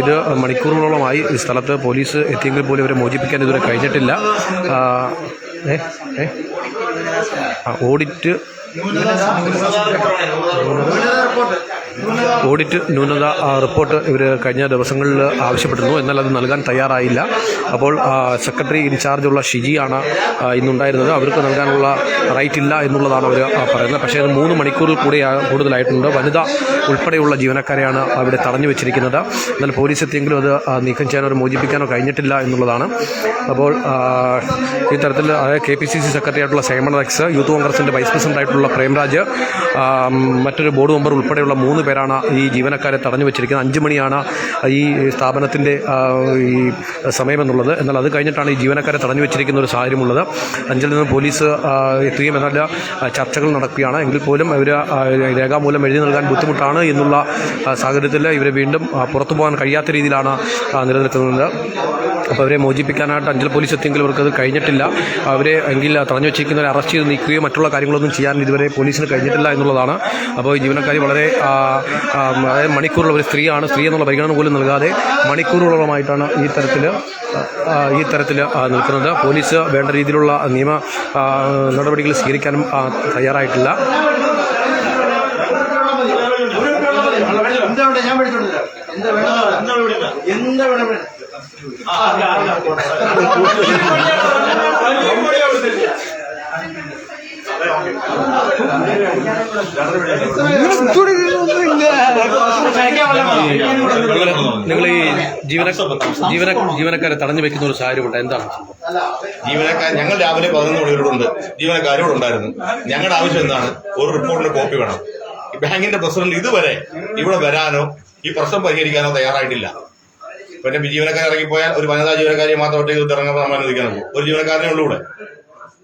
ഇത് മണിക്കൂറുകളോളമായി ഈ സ്ഥലത്ത് പോലീസ് എത്തിയെങ്കിൽ പോലും ഇവരെ മോചിപ്പിക്കാൻ ഇതുവരെ കഴിഞ്ഞിട്ടില്ല. ഓഡിറ്റ് ഓഡിറ്റ് ന്യൂനത റിപ്പോർട്ട് ഇവർ കഴിഞ്ഞ ദിവസങ്ങളിൽ ആവശ്യപ്പെട്ടിരുന്നു എന്നാൽ അത് നൽകാൻ തയ്യാറായില്ല. അപ്പോൾ സെക്രട്ടറി ഇൻചാർജുള്ള ഷിജിയാണ് ഇന്നുണ്ടായിരുന്നത്. അവർക്ക് നൽകാനുള്ള റൈറ്റ് ഇല്ല എന്നുള്ളതാണ് അവർ പറയുന്നത്. പക്ഷേ അത് മൂന്ന് മണിക്കൂറിൽ കൂടി കൂടുതലായിട്ടുണ്ട്. വനിത ഉൾപ്പെടെയുള്ള ജീവനക്കാരെയാണ് അവിടെ തടഞ്ഞു വെച്ചിരിക്കുന്നത്. എന്നാൽ പോലീസ് എത്തിയെങ്കിലും അത് നീക്കം ചെയ്യാനോ മോചിപ്പിക്കാനോ കഴിഞ്ഞിട്ടില്ല എന്നുള്ളതാണ്. അപ്പോൾ ഇത്തരത്തിൽ K P C C secretary ആയിട്ടുള്ള സൈമൺ റെക്സ് യൂത്ത് കോൺഗ്രസിന്റെ വൈസ് പ്രസിഡന്റ് ആയിട്ടുള്ള പ്രേംരാജ് ആ, മറ്റൊരു ബോർഡ് മെമ്പർ ഉൾപ്പെടെയുള്ള മൂന്ന് പേരാണ് ഈ ജീവനക്കാരെ തടഞ്ഞു വെച്ചിരിക്കുന്നത്. അഞ്ച് മണിയാണ് ഈ സ്ഥാപനത്തിന്റെ ഈ സമയമെന്നുള്ളത് എന്നാൽ അത് കഴിഞ്ഞിട്ടാണ് ഈ ജീവനക്കാരെ തടഞ്ഞു വെച്ചിരിക്കുന്ന ഒരു സാഹചര്യമുള്ളത്. അഞ്ചിൽ നിന്ന് പോലീസ് എത്തുകയും എന്നല്ല ചർച്ചകൾ നടക്കുകയാണ്. എങ്കിൽ പോലും ഇവർ രേഖാമൂലം എഴുതി നൽകാൻ ബുദ്ധിമുട്ടാണ് എന്നുള്ള സാഹചര്യത്തിൽ ഇവരെ വീണ്ടും പുറത്തു പോകാൻ കഴിയാത്ത രീതിയിലാണ് നിലനിൽക്കുന്നത്. അപ്പോൾ അവരെ മോചിപ്പിക്കാനായിട്ട് അഞ്ചൽ പോലീസ് എത്തിയെങ്കിലും അവർക്കത് കഴിഞ്ഞിട്ടില്ല. അവരെ എങ്കിൽ തടഞ്ഞു വെച്ചിരിക്കുന്നവരെ അറസ്റ്റ് ചെയ്ത് നീക്കുകയോ മറ്റുള്ള കാര്യങ്ങളൊന്നും ചെയ്യാൻ ഇതുവരെ പോലീസിന് കഴിഞ്ഞിട്ടില്ല എന്നുള്ളതാണ്. അപ്പോൾ ജീവനക്കാരി വളരെ അതായത് മണിക്കൂറുള്ള ഒരു സ്ത്രീയാണ്. സ്ത്രീ എന്നുള്ള പരിഗണന പോലും നൽകാതെ മണിക്കൂറുകളോളമായിട്ടാണ് ഈ തരത്തിൽ ഈ തരത്തിൽ നിൽക്കുന്നത്. പോലീസ് വേണ്ട രീതിയിലുള്ള നിയമ നടപടികൾ സ്വീകരിക്കാനും തയ്യാറായിട്ടില്ല. എന്താ വേണ്ട ഞാൻ എന്താ വേണ്ട എന്താ വേണ്ട നിങ്ങൾ ഈ ജീവന ജീവന ജീവനക്കാരെ തടഞ്ഞു വെക്കുന്ന ഒരു സാഹചര്യമുണ്ട് എന്താണ് ജീവനക്കാർ ഞങ്ങൾ രാവിലെ പതിനൊന്ന് മണിയോടുണ്ട് ജീവനക്കാരോട് ഉണ്ടായിരുന്നു ഞങ്ങളുടെ ആവശ്യം എന്താണ് ഒരു റിപ്പോർട്ടിന്റെ കോപ്പി വേണം ബാങ്കിന്റെ പ്രസിഡന്റ് ഇതുവരെ ഇവിടെ വരാനോ ഈ പ്രശ്നം പരിഹരിക്കാനോ തയ്യാറായിട്ടില്ല പിന്നെ ജീവനക്കാരൻ ഇറങ്ങിപ്പോയാൽ ഒരു വനിതാ ജീവനക്കാരെ മാത്രം ഒറ്റയ്ക്ക് ഇറങ്ങാൻ നമ്മൾ പോകും ഒരു ജീവനക്കാരനെ ഉള്ളൂ ഇവിടെ.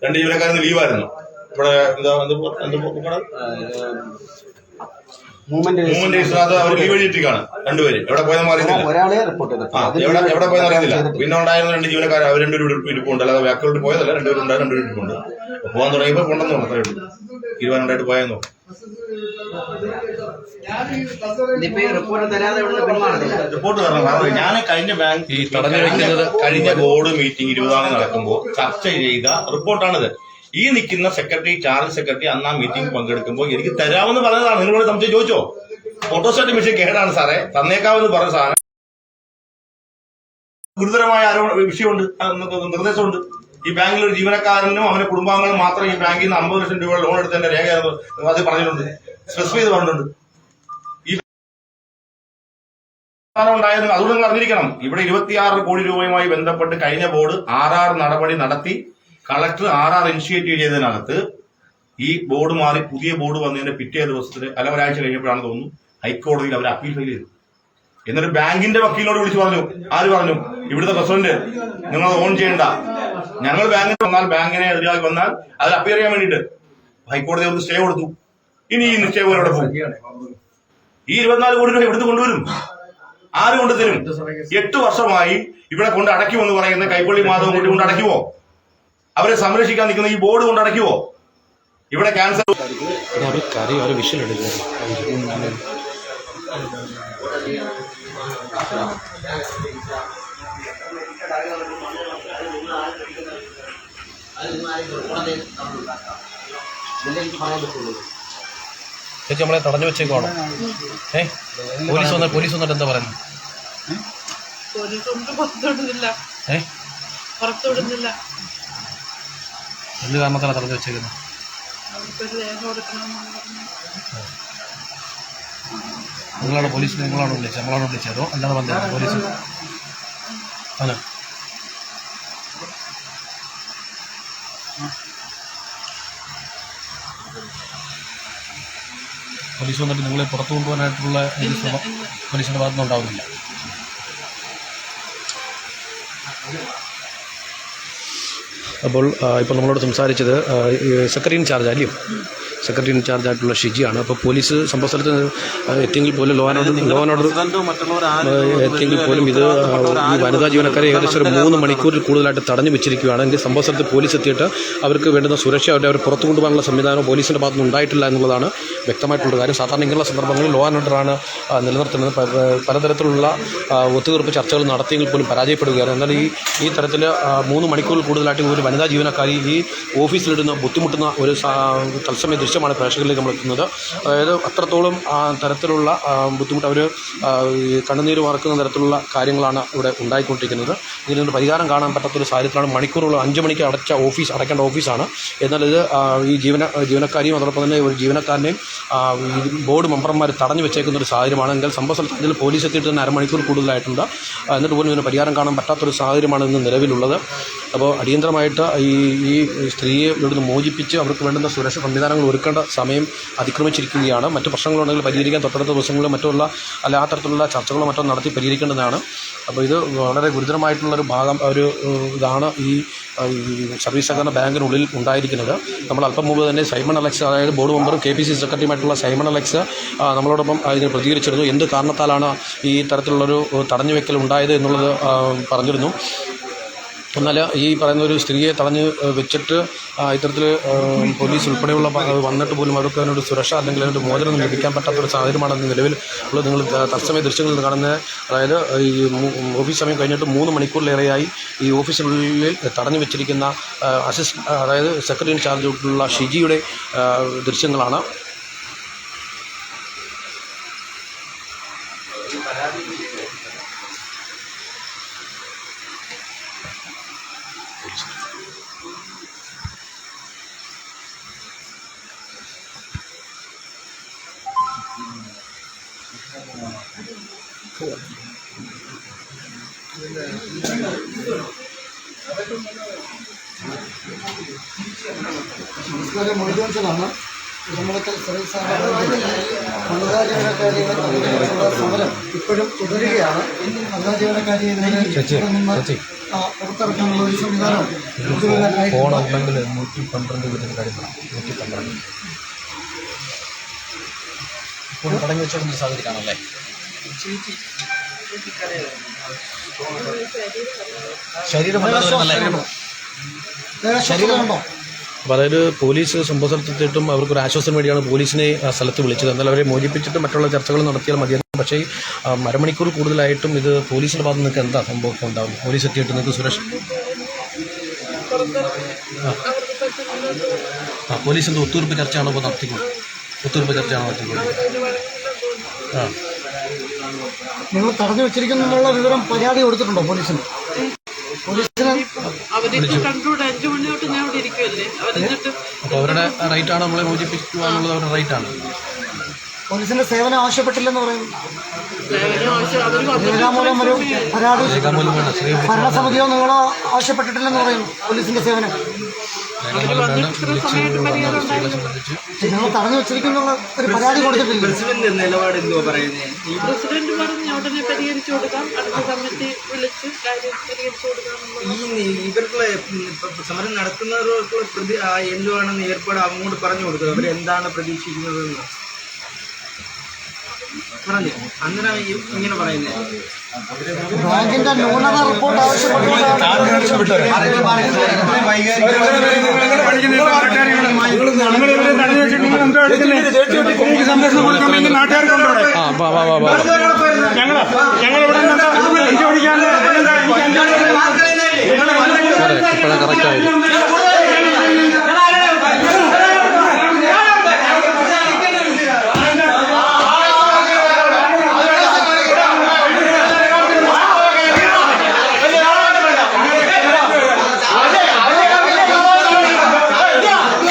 രണ്ട് ജീവനക്കാരന് ലീവായിരുന്നു ഇവിടെ എന്താ എന്ത് മൂവ്മെന്റ് മൂവ്മെന്റ് രജിസ്റ്ററിനകത്ത് അവർ ലീവ് എഴുതിയിട്ടാണ് രണ്ടുപേര്. എവിടെ പോയെന്ന് അറിയത്തില്ല. ഒരാളെ റിപ്പോർട്ട് ചെയ്തു എവിടെ എവിടെ പോയെന്ന് അറിയത്തില്ല. പിന്നെ ഉണ്ടായിരുന്ന രണ്ട് ജീവനക്കാർ അവർ രണ്ടുപേരും ഇരിപ്പുണ്ട്. അല്ലാതെ ബാക്കിലോട്ട് പോയതല്ല. രണ്ടുപേരും ഉണ്ടായിരുന്നു രണ്ടുപേരും ഇരിപ്പുണ്ട്. അപ്പൊ പോകാൻ തുടങ്ങിയപ്പോൾ കൊണ്ടെന്ന് പറഞ്ഞു അത്രേ ഉള്ളൂ. ഇരുപതിനുണ്ടായിട്ട് പോയെന്നോ ഇതിപ്പോ ഈ റിപ്പോർട്ട് തരണം. കാരണം ഞാൻ കഴിഞ്ഞ ബാങ്ക് ഈ തടഞ്ഞു വെക്കുന്നത് കഴിഞ്ഞ ബോർഡ് മീറ്റിംഗ് ഇരുപതാം നടക്കുമ്പോ നടക്കുമ്പോൾ ചർച്ച ചെയ്ത റിപ്പോർട്ടാണിത്. ഈ നിൽക്കുന്ന സെക്രട്ടറി ചാർജ് സെക്രട്ടറി അന്ന് ആ മീറ്റിംഗ് പങ്കെടുക്കുമ്പോൾ എനിക്ക് തരാമെന്ന് പറഞ്ഞതാണ്. നിങ്ങളോട് സംശയം ചോദിച്ചോ? ഫോട്ടോസ്റ്റാറ്റ് മെഷീൻ കേടാണ് സാറേ. തന്നേക്കാമെന്ന് പറഞ്ഞ സാറേ. ഗുരുതരമായ വിഷയമുണ്ട്. നിർദ്ദേശമുണ്ട്. ഈ ബാങ്കിൽ ഒരു ജീവനക്കാരനും അവന്റെ കുടുംബാംഗങ്ങളും മാത്രം ഈ ബാങ്കിൽ നിന്ന് അമ്പത് ലക്ഷം രൂപ ലോൺ എടുത്തതിന്റെ രേഖ അത് പറഞ്ഞിട്ടുണ്ട്. സ്പെസിഫൈ ചെയ്ത് പറഞ്ഞിട്ടുണ്ട്. ഈ അതുകൊണ്ട് നിങ്ങൾ അറിഞ്ഞിരിക്കണം. ഇവിടെ ഇരുപത്തിയാറ് കോടി രൂപയുമായി ബന്ധപ്പെട്ട് കഴിഞ്ഞ ബോർഡ് ആർ ആർ നടപടി നടത്തി. കളക്ടർ ആർ ആർ ഇനിഷ്യേറ്റീവ് ചെയ്തതിനകത്ത് ഈ ബോർഡ് മാറി പുതിയ ബോർഡ് വന്നതിന്റെ പിറ്റേ ദിവസത്തിന് അല്ല ഒരാഴ്ച കഴിഞ്ഞപ്പോഴാണ് തോന്നുന്നു ഹൈക്കോടതിയിൽ അവർ അപ്പീൽ ഫയൽ ചെയ്തു. എന്നിട്ട് ബാങ്കിന്റെ വക്കീലിനോട് വിളിച്ചു പറഞ്ഞു ആര് പറഞ്ഞു? ഇവിടുത്തെ പ്രസിഡന്റ് നിങ്ങൾ ഓൺ ചെയ്യണ്ട. ഞങ്ങൾ ബാങ്കിൽ വന്നാൽ ബാങ്കിനെ എതിരായി വന്നാൽ അത് അപ്പീൽ ചെയ്യാൻ വേണ്ടിയിട്ട് ഹൈക്കോടതി ഒന്ന് സ്റ്റേ കൊടുത്തു. ഇനി ഈ നിശ്ചയം ഇവിടെ പോകും. ഈ ഇരുപത്തിനാല് കോടി രൂപ ഇവിടുന്ന് കൊണ്ടുവരും? ആര് കൊണ്ടുതരും? എട്ട് വർഷമായി ഇവിടെ കൊണ്ട് അടയ്ക്കുമെന്ന് പറയുന്ന കൈപ്പള്ളി മാധവൻ കുട്ടി കൊണ്ട് അടയ്ക്കുമോ അവരെ സംരക്ഷിക്കാൻ നിൽക്കുന്ന ഈ ബോർഡ് കൊണ്ട് അടയ്ക്കുവോ ഇവിടെ ക്യാൻസർ ചേച്ചി നമ്മളെ തടഞ്ഞു വെച്ചേക്കുവാണോ? ഏ? പോലീസ് വന്നാൽ പോലീസ് വന്നിട്ട് എന്താ പറയുന്നത് പോലീസ് ഒന്നും പുറത്തുവിടുന്നില്ല ഏ? പുറത്തുവിടുന്നില്ല എന്ത് കാരണത്താണ് തടഞ്ഞു വെച്ചേക്കുന്നത്. നിങ്ങളാണ് പോലീസ് നിങ്ങളാണ് വിളിച്ചത് നമ്മളാണ് വിളിച്ചത് അതോ അല്ലാതെ വന്നത് പോലീസ്? അല്ല. പോലീസ് വന്നിട്ട് നിങ്ങളെ പുറത്തു കൊണ്ടുപോകാനായിട്ടുള്ള പോലീസിന്റെ പോലീസിന്റെ ഭാഗത്തുനിന്ന് ഉണ്ടാവുന്നില്ല. അപ്പോൾ ഇപ്പോൾ നമ്മളോട് സംസാരിച്ചത് സെക്രട്ടറി ഇൻചാർജ് അല്ലയോ? സെക്രട്ടറി ഇൻചാർജ് ആയിട്ടുള്ള ഷിജിയാണ്. അപ്പോൾ പോലീസ് സംഭവ സ്ഥലത്ത് എത്തിയെങ്കിൽ പോലും law and order law and order എത്തിയെങ്കിൽ പോലും ഇത് ഈ വനിതാ ജീവനക്കാരെ ഏകദേശം ഒരു മൂന്ന് മണിക്കൂറിൽ കൂടുതലായിട്ട് തടഞ്ഞു വെച്ചിരിക്കുകയാണ് എങ്കിൽ സംഭവ സ്ഥലത്ത് പോലീസ് എത്തിയിട്ട് അവർക്ക് വേണ്ടുന്ന സുരക്ഷ അവരെ അവർ പുറത്തു കൊണ്ടുപോകാനുള്ള സംവിധാനം പോലീസിന്റെ ഭാഗത്തുനിന്ന് ഉണ്ടായിട്ടില്ല എന്നുള്ളതാണ് വ്യക്തമായിട്ടുള്ള കാര്യം. സാധാരണ ഇങ്ങനെയുള്ള സന്ദർഭങ്ങളിൽ ലോ ആൻഡ് ഓർഡറാണ് നിലനിർത്തുന്നത്. പലതരത്തിലുള്ള ഒത്തുതീർപ്പ് ചർച്ചകൾ നടത്തിയെങ്കിൽ പോലും പരാജയപ്പെടുകയാണ്. എന്നാൽ ഈ ഈ തരത്തിൽ മൂന്ന് മണിക്കൂറിൽ കൂടുതലായിട്ട് ഒരു വനിതാ ജീവനക്കാരി ഈ ഓഫീസിലിടുന്ന ബുദ്ധിമുട്ടുന്ന ഒരു തത്സമയ ദൃശ്യമാണ് പ്രേക്ഷകരിലേക്ക് നമ്മൾ എത്തുന്നത്. അതായത് അത്രത്തോളം തരത്തിലുള്ള ബുദ്ധിമുട്ട് അവർ കണ്ണുനീര് മറക്കുന്ന തരത്തിലുള്ള കാര്യങ്ങളാണ് ഇവിടെ ഉണ്ടായിക്കൊണ്ടിരിക്കുന്നത്. ഇതിനൊരു പരിഹാരം കാണാൻ പറ്റാത്തൊരു സാഹചര്യത്തിലാണ് മണിക്കൂറുകൾ അഞ്ച് മണിക്ക് അടച്ച ഓഫീസ് അടയ്ക്കേണ്ട ഓഫീസാണ്. എന്നാൽ ഇത് ഈ ജീവന ജീവനക്കാരിയും അതോടൊപ്പം തന്നെ ഒരു ജീവനക്കാരനെയും ബോർഡ് മെമ്പർമാർ തടഞ്ഞു വെച്ചേക്കുന്ന ഒരു സാഹചര്യമാണ്. എങ്കിൽ സംഭവ സ്ഥലത്ത് പോലീസ് എത്തിയിട്ട് തന്നെ അരമണിക്കൂർ കൂടുതലായിട്ടുണ്ട്. എന്നിട്ട് പോലും ഇതിന് പരിഹാരം കാണാൻ പറ്റാത്തൊരു സാഹചര്യമാണ് ഇന്ന് നിലവിലുള്ളത്. അപ്പോൾ അടിയന്തരമായിട്ട് ഈ ഈ സ്ത്രീയെ ഇവിടുന്ന് മോചിപ്പിച്ച് അവർക്ക് വേണ്ടുന്ന സുരക്ഷ സംവിധാനങ്ങൾ ഒരുക്കേണ്ട സമയം അതിക്രമിച്ചിരിക്കുകയാണ്. മറ്റു പ്രശ്നങ്ങളുണ്ടെങ്കിൽ പരിഹരിക്കാൻ തൊട്ടടുത്ത ദിവസങ്ങളിലും മറ്റുള്ള അല്ല ആ തരത്തിലുള്ള ചർച്ചകളോ മറ്റോ നടത്തി പരിഹരിക്കേണ്ടതാണ്. അപ്പോൾ ഇത് വളരെ ഗുരുതരമായിട്ടുള്ളൊരു ഭാഗം ഒരു ഇതാണ് ഈ സർവീസ് സഹകരണ ബാങ്കിനുള്ളിൽ ഉണ്ടായിരിക്കുന്നത്. നമ്മൾ അല്പം മുമ്പ് തന്നെ സൈമൺ അലക്സ് അതായത് ബോർഡ് മെമ്പറും കെ പി സി സെക്രട്ടറിയുമായിട്ടുള്ള സൈമൺ അലക്സ് നമ്മളോടൊപ്പം ഇതിന് പ്രതികരിച്ചിരുന്നു. എന്ത് കാരണത്താലാണ് ഈ തരത്തിലുള്ളൊരു തടഞ്ഞു വെക്കൽ ഉണ്ടായത് എന്നുള്ളത് പറഞ്ഞിരുന്നു. എന്നാൽ ഈ പറയുന്ന ഒരു സ്ത്രീയെ തടഞ്ഞ് വെച്ചിട്ട് ഇത്തരത്തിൽ പോലീസ് ഉൾപ്പെടെയുള്ള വന്നിട്ട് പോലും അവർക്ക് അതിനൊരു സുരക്ഷ അല്ലെങ്കിൽ അതിനൊരു മോചനം ലഭിക്കാൻ പറ്റാത്തൊരു സാഹചര്യമാണ് നിലവിൽ ഉള്ളത് നിങ്ങൾ തത്സമയ ദൃശ്യങ്ങളിൽ കാണുന്ന അതായത് ഈ ഓഫീസ് സമയം കഴിഞ്ഞിട്ട് മൂന്ന് മണിക്കൂറിലേറെയായി ഈ ഓഫീസിനുള്ളിൽ തടഞ്ഞു വെച്ചിരിക്കുന്ന അസിസ്റ്റ് അതായത് സെക്രട്ടറി ഇൻചാർജുള്ള ഷിജിയുടെ ദൃശ്യങ്ങളാണ് സമരം ഇപ്പോഴും തുടരുകയാണ്. വനിതാ പുറത്തിറക്കാനുള്ള ഒരു സംവിധാനം ഇതുവരെ നൂറ്റി പന്ത്രണ്ട് വീട്ടിൽ നൂറ്റി പന്ത്രണ്ട് ഇപ്പോൾ തുടങ്ങി വെച്ചോണ്ട് സാഹചര്യമാണല്ലേ ശരീരം ശരീരമുണ്ടോ അപ്പോൾ അതായത് പോലീസ് സംഭവ സ്ഥലത്തെത്തിയിട്ടും അവർക്കൊരു ആശ്വാസം വേണ്ടിയാണ് പോലീസിനെ ആ സ്ഥലത്ത് വിളിച്ചത്. എന്നാൽ അവരെ മോചിപ്പിച്ചിട്ട് മറ്റുള്ള ചർച്ചകൾ നടത്തിയാൽ മതിയായിരുന്നു. പക്ഷേ മരമണിക്കൂർ കൂടുതലായിട്ടും ഇത് പോലീസിന്റെ ഭാഗത്ത് നിങ്ങൾക്ക് എന്താ സംഭവം ഉണ്ടാവും പോലീസ് എത്തിയിട്ട് നിങ്ങൾക്ക് സുരക്ഷ ആ പോലീസിന്റെ ഒത്തുതീർപ്പ് ചർച്ചയാണോ ഇപ്പോൾ നടത്തിക്കുന്നത്? ഒത്തുതീർപ്പ് ചർച്ചയാണ് നടത്തിക്കുന്നത് ആ. നിങ്ങൾ തടഞ്ഞു വെച്ചിരിക്കുന്നുള്ള വിവരം പരാതി കൊടുത്തിട്ടുണ്ടോ പോലീസിന്? അവരുടെ റൈറ്റാണ് നമ്മളെ മോചിപ്പിക്കുക എന്നുള്ളത് അവരുടെ റൈറ്റാണ് പോലീസിന്റെ സേവനം ആവശ്യപ്പെട്ടില്ലെന്ന് പറയുന്നു. രേഖാമൂലം ഒരു പരാതി ഭരണസമിതിയോ നിങ്ങളോ ആവശ്യപ്പെട്ടിട്ടില്ലെന്ന് പറയുന്നു പോലീസിന്റെ സേവനം. തടഞ്ഞു വെച്ചിരിക്കുന്നുള്ള ഒരു പരാതി കൊടുത്തിട്ടില്ല. പ്രസിഡന്റ് നിലപാട് എന്തുവാ പറയുന്നത് ഈ പ്രസിഡന്റ് പറഞ്ഞു ഉടനെ പരിഹരിച്ചു കൊടുക്കാം. അടുത്ത കമ്മിറ്റി വിളിച്ച് കാര്യം പരിഹരിച്ചു കൊടുക്കാം ഈ ഇവർക്കുള്ള സമരം നടത്തുന്നവർക്കുള്ള പ്രതി എന്തുവാണെന്ന് ഏർപ്പാട് അങ്ങോട്ട് പറഞ്ഞു കൊടുക്കുക അവരെന്താണ് പ്രതീക്ഷിക്കുന്നതെന്ന്? പറഞ്ഞു ഈ ഇങ്ങനെ പറയുന്നത് ബാങ്കിന്റെ ന്യൂനത റിപ്പോർട്ട് ഇപ്പോഴാണ് ആയത്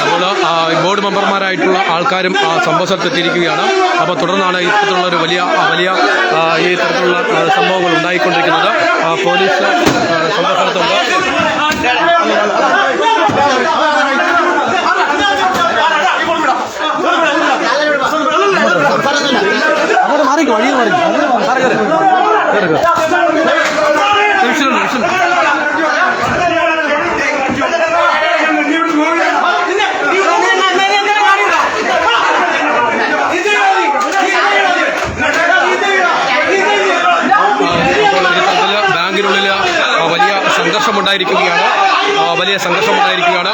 അപ്പോൾ ആ, ബോർഡ് മെമ്പർമാരായിട്ടുള്ള ആൾക്കാരും ആ സംഭവ സ്ഥലത്ത് അപ്പോൾ തുടർന്നാണ് ഇത്തരത്തിലുള്ള ഒരു വലിയ വലിയ ഈ തരത്തിലുള്ള സംഭവങ്ങൾ ഉണ്ടായിക്കൊണ്ടിരിക്കുന്നത്. പോലീസ് സംഭവ സ്ഥലത്തുണ്ട് അങ്ങോട്ട് മാറിക്കോ വഴിയിൽ മാറിക്കോ. സാറേ കയറി കയറി. കയറി നിമിഷം നിമിഷം ഇപ്പോൾ ഇത്തരത്തിൽ ബാങ്കിനുള്ളിൽ ആ, വലിയ സംഘർഷമുണ്ടായിരിക്കുകയാണ് ആ, വലിയ സംഘർഷമുണ്ടായിരിക്കുകയാണ്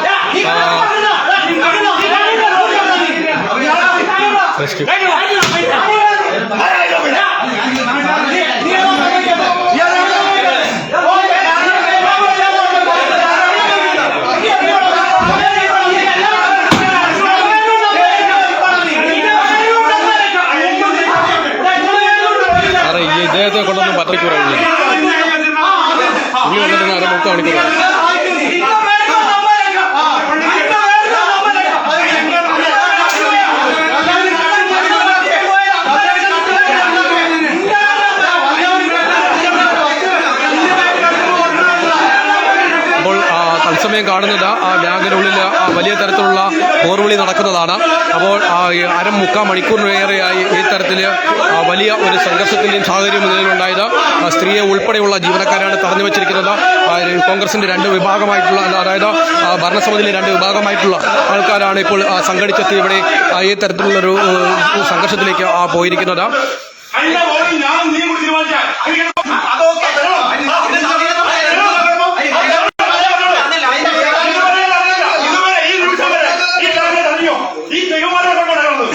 ഇദ്ദേഹത്തെ കൊണ്ടൊന്നും പറ്റിക്കൂടാ ഉള്ളിൽ ഉള്ളി വന്നിട്ട് അര മുക്കാൽ മണിക്കൂർ കാണുന്നത്. ആ ബാങ്കിനുള്ളിൽ ആ, വലിയ തരത്തിലുള്ള പോർവിളി നടക്കുന്നതാണ്. അപ്പോൾ അര മുക്കാൽ മണിക്കൂറിനേറെയായി ഈ തരത്തിൽ വലിയ ഒരു സംഘർഷത്തിന്റെയും സാഹചര്യം നിലവിലുണ്ടായത്. സ്ത്രീയെ ഉൾപ്പെടെയുള്ള ജീവനക്കാരാണ് തടഞ്ഞു വെച്ചിരിക്കുന്നത്. കോൺഗ്രസിന്റെ രണ്ട് വിഭാഗമായിട്ടുള്ള അതായത് ഭരണസമിതിയിലെ രണ്ട് വിഭാഗമായിട്ടുള്ള ആൾക്കാരാണ് ഇപ്പോൾ സംഘടിച്ചെത്തി ഇവിടെ ഈ തരത്തിലുള്ളൊരു സംഘർഷത്തിലേക്ക് പോയിരിക്കുന്നത്. അതൊക്കെ ഇതുവരെ ഈ നിമിഷം വരെ ഈ കാര്യം അറിയോ ഈ ദൈവമാരെ കൊണ്ടാണ്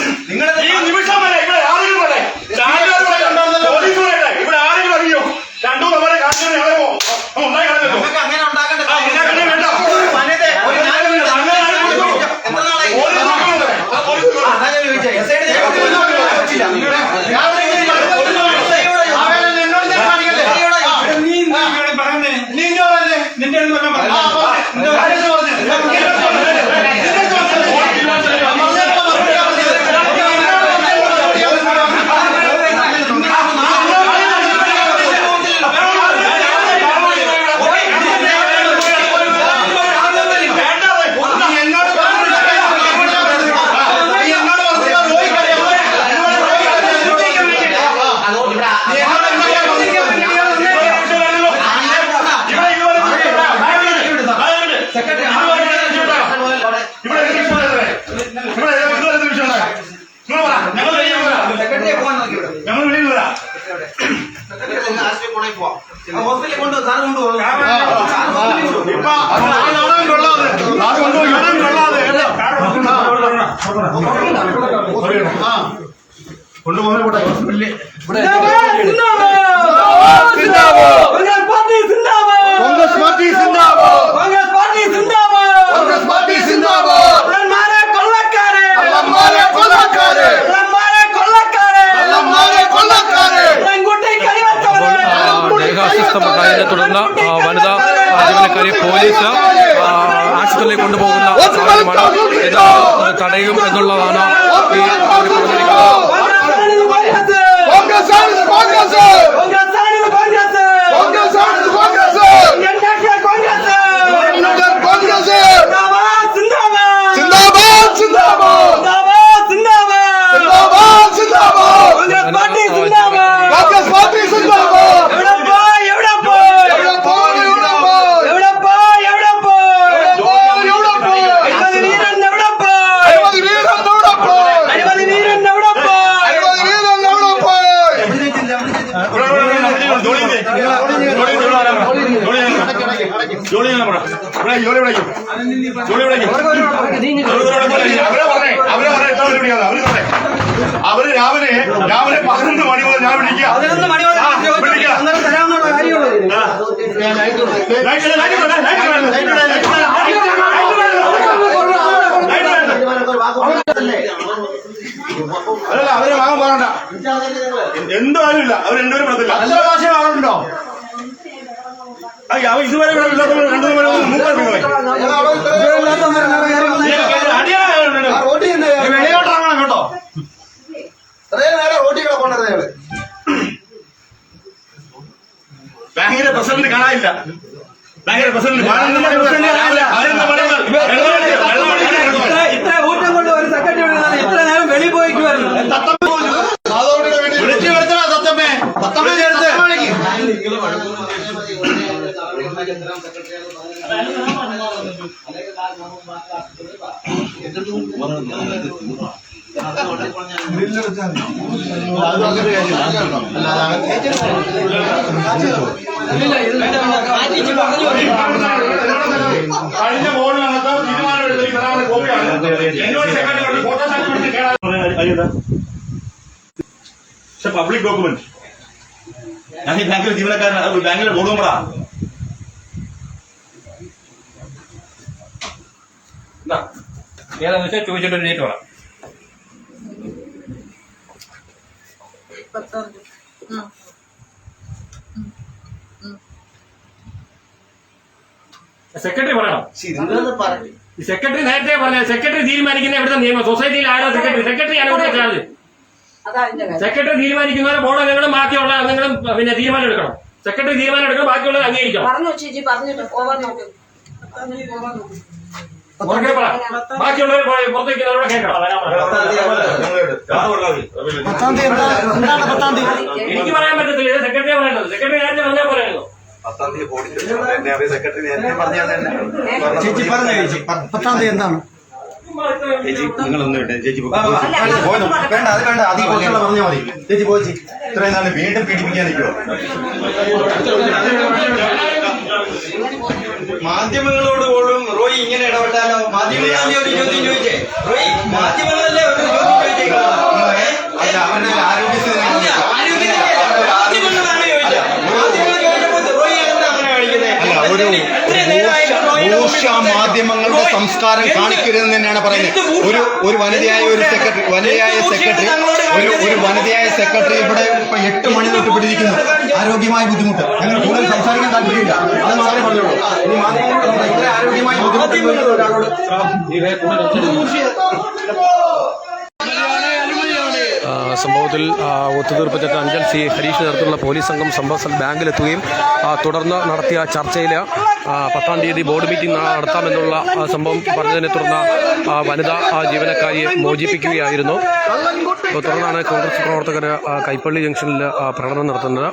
ഈ നിമിഷം വരെ ഇവിടെ ആരെങ്കിലും വരെ ചാനലുകാർ വരെ, പോലീസ് വരെ ഇവിടെ ആരെങ്കിലും അറിയോ രണ്ടു നമ്മളെ കാണിച്ചു അറിയുമോ ഉണ്ടായി കളഞ്ഞല്ലോ അങ്ങനെ ഉണ്ടാക്കേണ്ട ആ, ഉണ്ടാക്കണേ വേണ്ട വനിതയെ ഒരു ന്യായം വേണ്ട. അങ്ങനെ ആണെങ്കിൽ എത്ര നാളായി? പോലീസ് നോക്കണമല്ലേ? ആ, പോലീസ് നോക്കണം. അതാ ഞാൻ ചോദിച്ചേ. എസ് ഐ യുടെ ഞാൻ ചോദിച്ചില്ല. ഞാൻ എസ് ഐ യോടാ ചോദിച്ചത്. എന്നോട് ഞാൻ കാണിക്കട്ടെ. എസ് ഐ യോടാ ചോദിച്ചത്. നീ എന്താ ഇവിടെ പറയുന്നേ? നീ ഇങ്ങോ വന്നേ. നിന്റെ അടുത്ത് വല്ലതും പറഞ്ഞോ? നിന്റെ കാര്യത്തിൽ പറഞ്ഞേ. ഇവിടെ ഇതുവരെ സെക്രട്ടറി ഇവിടെ ഒരു നിമിഷം വരെ. ഇവിടെ ഇതുവരെ ഒരു നിമിഷം വരെ. നിങ്ങൾ പറ. ഞങ്ങൾ വെളിയിൽ വരാം. സെക്രട്ടറിയെ പോകാൻ നോക്കി ഇവിടെ. ഞങ്ങൾ വെളിയിൽ വരാം സെക്രട്ടറി ഒന്ന് ആശുപത്രിയിൽ കൊണ്ടുപോയി പോവാം. ആ ഹോസ്പിറ്റലിൽ കൊണ്ടുപോ. സാറ് കൊണ്ടുപോകും. ദേഹാസ്വസ്ഥമുണ്ടായതിനെ തുടർന്ന് ആ, വനിതാ ആ, ജീവനക്കാരെ പോലീസ് ആ, ആശുപത്രിയിലേക്ക് കൊണ്ടുപോകുന്ന സാഹചര്യമാണ് ഇത് തടയും എന്നുള്ളതാണ് ഈ അവർ പറഞ്ഞിരിക്കുന്നത് കോൺഗ്രസ് ആണ് കോൺഗ്രസ് കോൺഗ്രസ് ആണ് കോൺഗ്രസ് ഇന്ത്യൻ കോൺഗ്രസ് സിന്ദാബാദ് സിന്ദാബാദ് സിന്ദാബാദ് സിന്ദാബാദ് കോൺഗ്രസ് പാർട്ടി സിന്ദാബാദ് എവിടെ പോയി എവിടെ പോയി എവിടെ പോയി എവിടെ പോയി എവിടെ പോയി അഴിമതി വീരൻ എവിടെ പോയി അഴിമതി വീരൻ എവിടെ പോയി ജോലി ജോലി വിളിക്കും ജോലി വിളിക്കും അവരെ പറഞ്ഞേ അവരെ പറഞ്ഞേ എത്ര മണി വിളിക്കാതെ അവർ പറഞ്ഞേ അവർ രാവിലെ രാവിലെ പതിനൊന്ന് മണി മുതൽ ഞാൻ വിളിക്കുക പതിനൊന്ന് മണി വരെ ആ, ചോദിച്ചു. വിളിക്കാം. അന്നേരം തരാമെന്നുള്ള കാര്യമുള്ളൂ ഇതിന്. ലൈറ്റ് ഇട്, ലൈറ്റ് ഇട്, ലൈറ്റ് ഇട്, ലൈറ്റ് ഇട്, ലൈറ്റ് ഇട്, ലൈറ്റ് ഇട്, ലൈറ്റ് ഇട്. അതല്ല അവരെ മകൻ പറയണ്ട എന്തായാലും ഇല്ല. അവർ രണ്ടുപേരും പറഞ്ഞില്ല ആളുണ്ടോ അവ ഇതുവരെ ഇവിടെ രണ്ടു പോയി. കേട്ടോ ബാങ്കിന്റെ പ്രസിഡന്റ് കാണാനില്ല. ഭയങ്കര പ്രസിഡന്റ് കാണാനില്ല അടിച്ച് വെള്ളം അടിച്ച് കിടക്കുവാ. ഇത്ര ഊറ്റം കൊണ്ട് ഒരു സെക്രട്ടറി വിടുന്നത് ഇത്ര നേരം വെളിയിൽ പോയിക്കുമായിരുന്നു വിളിച്ചു വരുത്തണ സത്തമ്മേ സത്തമ്മേ ചേർത്ത് കഴിഞ്ഞ ബോർഡിനകത്ത് തീരുമാനം എടുത്ത ഈ പ്രധാന കോപ്പിയാണ് എന്നോട് സെക്രട്ടറി ഫോട്ടോ പക്ഷെ പബ്ലിക് ഡോക്യുമെന്റ് ഞാൻ ഈ ബാങ്കിലെ ജീവനക്കാരൻ ബാങ്കിലെ ബോർഡ് ഏതാണെന്ന് വെച്ചാൽ ചോദിച്ചിട്ട് ഡേറ്റ് പറ. പത്താം തീയതി ആ സെക്രട്ടറി പറയണം. ഈ സെക്രട്ടറി നേരത്തെ പറഞ്ഞ സെക്രട്ടറി തീരുമാനിക്കുന്ന ഇവിടുത്തെ നിയമം സൊസൈറ്റിയിൽ ആരാ സെക്രട്ടറി? സെക്രട്ടറി ഇവിടെ ചാർജ് സെക്രട്ടറി തീരുമാനിക്കുന്നവരെ ബോർഡ് അംഗങ്ങളും ബാക്കിയുള്ള അംഗങ്ങളും പിന്നെ തീരുമാനം എടുക്കണം. സെക്രട്ടറി തീരുമാനം എടുക്കണം ബാക്കിയുള്ളത് അംഗീകരിക്കണം. പറഞ്ഞു ചേച്ചി പറഞ്ഞിട്ട് ഓവർ നോക്ക്. പത്താം തീയതി എന്താണ് പത്താം തീയതി? എനിക്ക് പറയാൻ പറ്റത്തില്ല. ഇത് സെക്രട്ടറി പറയേണ്ടത് സെക്രട്ടറി നേരത്തെ പറഞ്ഞാൽ പറയുന്നു ചേച്ചി പറഞ്ഞു ചേച്ചി? പത്താം തീയതി എന്താണ്? നിങ്ങളൊന്നും ചേച്ചി വേണ്ട അത് വേണ്ട. അതി കുറച്ചുള്ള പറഞ്ഞാൽ മതി. ചേച്ചി പോയി ഇത്രയും നാളെ വീണ്ടും പീഡിപ്പിക്കാൻ നിൽക്കുമോ മാധ്യമങ്ങളോട് പോലും റോയി ഇങ്ങനെ ഇടപെട്ടാലോ? മാധ്യമങ്ങളല്ലേ ഒരു ചോദ്യം ചോദിച്ചേ? റോയി മാധ്യമങ്ങളല്ലേ ഒരു ചോദ്യം ചോദിച്ചേക്കാം അവരുടെ ആരോഗ്യ ആരോഗ്യസ്ഥിതി മാധ്യമങ്ങളാണ് ചോദിച്ചത് മാധ്യമങ്ങൾ ചോദിച്ചപ്പോൾ റോയി എന്താ അങ്ങനെ കാണിക്കുന്നത് അല്ല ഒരു ഇത്രയും മുമ്പിൽ മാധ്യമങ്ങളുടെ സംസ്കാരം കാണിക്കരുതെന്ന് തന്നെയാണ് പറയുന്നത്. ഒരു ഒരു വനിതയായ ഒരു സെക്രട്ടറി വനിതയായ സെക്രട്ടറി ഒരു ഒരു വനിതയായ സെക്രട്ടറി ഇവിടെ ഇപ്പൊ എട്ട് മണി തൊട്ട് പിടിയിരിക്കുന്നു ആരോഗ്യമായ ബുദ്ധിമുട്ട്. ഞങ്ങൾ കൂടുതൽ സംസാരിക്കാൻ താല്പര്യമില്ല. അത് മാത്രമേ പറഞ്ഞുള്ളൂ. ഇനി മാധ്യമങ്ങളോട് ഇത്ര ആരോഗ്യമായ ബുദ്ധിമുട്ട് ഒരാളോട് സംഭവത്തിൽ ഒത്തുതീർപ്പ് അഞ്ചൽ സി ഹരീഷ് നേതൃത്വത്തിലുള്ള പോലീസ് സംഘം സംഭവ ബാങ്കിലെത്തുകയും തുടർന്ന് നടത്തിയ ചർച്ചയിൽ പത്താം തീയതി ബോർഡ് മീറ്റിംഗ് നടത്താമെന്നുള്ള സംഭവം പറഞ്ഞതിനെ തുടർന്ന് വനിതാ ജീവനക്കാരിയെ മോചിപ്പിക്കുകയായിരുന്നു. തുടർന്നാണ് കോൺഗ്രസ് പ്രവർത്തകർ കൈപ്പള്ളി ജംഗ്ഷനിൽ പ്രകടനം നടത്തുന്നത്.